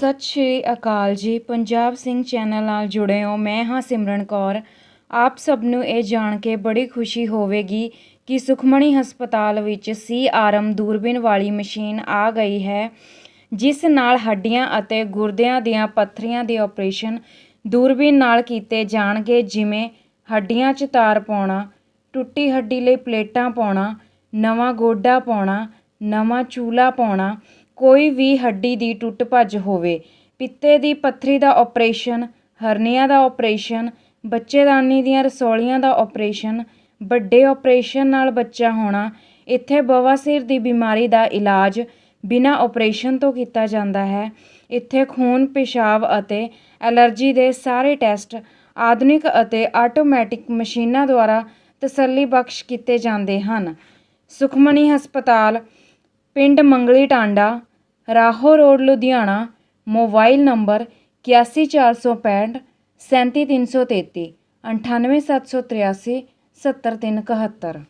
ਸਤਿ ਸ਼੍ਰੀ ਅਕਾਲ ਜੀ। ਪੰਜਾਬ ਸਿੰਘ ਚੈਨਲ ਨਾਲ ਜੁੜੇ ਹੋ ਮੈਂ ਹਾਂ ਸਿਮਰਨ ਕੌਰ। ਆਪ ਸਭ ਨੂੰ ਇਹ ਜਾਣ ਕੇ ਬੜੀ ਖੁਸ਼ੀ ਹੋਵੇਗੀ ਕਿ ਸੁਖਮਣੀ ਹਸਪਤਾਲ ਵਿੱਚ ਸੀ ਆਰਮ ਦੂਰਬੀਨ ਵਾਲੀ ਮਸ਼ੀਨ ਆ ਗਈ ਹੈ, ਜਿਸ ਨਾਲ ਹੱਡੀਆਂ ਅਤੇ ਗੁਰਦਿਆਂ ਦੀਆਂ ਪੱਥਰੀਆਂ ਦੇ ਆਪਰੇਸ਼ਨ ਦੂਰਬੀਨ ਨਾਲ ਕੀਤੇ ਜਾਣਗੇ, ਜਿਵੇਂ ਹੱਡੀਆਂ 'ਚ ਤਾਰ ਪਾਉਣਾ, ਟੁੱਟੀ ਹੱਡੀ ਲਈ ਪਲੇਟਾਂ ਪਾਉਣਾ, ਨਵਾਂ ਗੋਡਾ ਪਾਉਣਾ, ਨਵਾਂ ਚੂਲਾ ਪਾਉਣਾ ਕੋਈ ਵੀ ਹੱਡੀ ਦੀ ਟੁੱਟ ਭੱਜ ਹੋਵੇ, ਪਿੱਤੇ ਦੀ ਪੱਥਰੀ ਦਾ ਆਪਰੇਸ਼ਨ ਹਰਨੀਆਂ ਦਾ ਆਪਰੇਸ਼ਨ ਬੱਚੇਦਾਨੀ ਦੀਆਂ ਰਸੌਲੀਆਂ ਦਾ ਆਪਰੇਸ਼ਨ ਵੱਡੇ ਆਪਰੇਸ਼ਨ ਨਾਲ ਬੱਚਾ ਹੋਣਾ, ਇੱਥੇ ਬਵਾਸੀਰ ਦੀ ਬਿਮਾਰੀ ਦਾ ਇਲਾਜ ਬਿਨਾਂ ਆਪਰੇਸ਼ਨ ਤੋਂ ਕੀਤਾ ਜਾਂਦਾ ਹੈ। ਇੱਥੇ ਖੂਨ, ਪਿਸ਼ਾਬ ਅਤੇ ਐਲਰਜੀ ਦੇ ਸਾਰੇ ਟੈਸਟ ਆਧੁਨਿਕ ਅਤੇ ਆਟੋਮੈਟਿਕ ਮਸ਼ੀਨਾਂ ਦੁਆਰਾ ਤਸੱਲੀ ਬਖਸ਼ ਕੀਤੇ ਜਾਂਦੇ ਹਨ। ਸੁਖਮਣੀ ਹਸਪਤਾਲ, ਪਿੰਡ ਮੰਗਲੀ ਟਾਂਡਾ ਰਾਹੋ ਰੋਡ, ਲੁਧਿਆਣਾ। ਮੋਬਾਈਲ ਨੰਬਰ ਇਕਾਸੀ ਚਾਰ ਸੌ ਪੈਂਹਠ ਸੈਂਤੀ ਤਿੰਨ ਸੌ ਤੇਤੀ, ਅਠਾਨਵੇਂ ਸੱਤ ਸੌ ਤ੍ਰਿਆਸੀ ਸੱਤਰ ਤਿੰਨ ਇਕਹੱਤਰ।